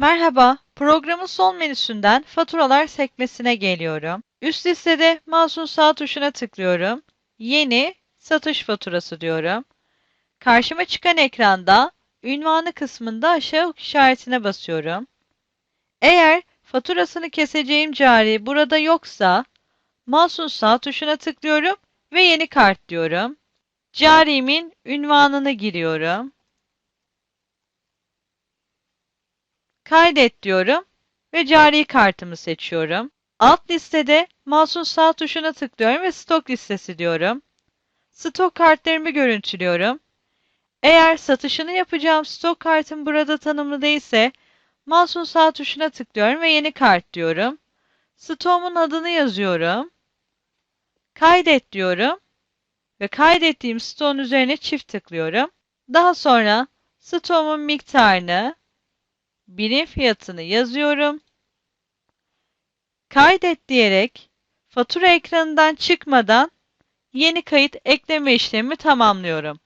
Merhaba, programın sol menüsünden faturalar sekmesine geliyorum. Üst listede mouse'un sağ tuşuna tıklıyorum. Yeni, satış faturası diyorum. Karşıma çıkan ekranda ünvanı kısmında aşağı ok işaretine basıyorum. Eğer faturasını keseceğim cari burada yoksa mouse'un sağ tuşuna tıklıyorum ve yeni kart diyorum. Carimin ünvanını giriyorum. Kaydet diyorum ve cari kartımı seçiyorum. Alt listede mouse'un sağ tuşuna tıklıyorum ve stok listesi diyorum. Stok kartlarımı görüntülüyorum. Eğer satışını yapacağım stok kartım burada tanımlı değilse mouse'un sağ tuşuna tıklıyorum ve yeni kart diyorum. Stoğumun adını yazıyorum. Kaydet diyorum ve kaydettiğim stoğun üzerine çift tıklıyorum. Daha sonra stoğumun miktarını, birim fiyatını yazıyorum. Kaydet diyerek fatura ekranından çıkmadan yeni kayıt ekleme işlemi tamamlıyorum.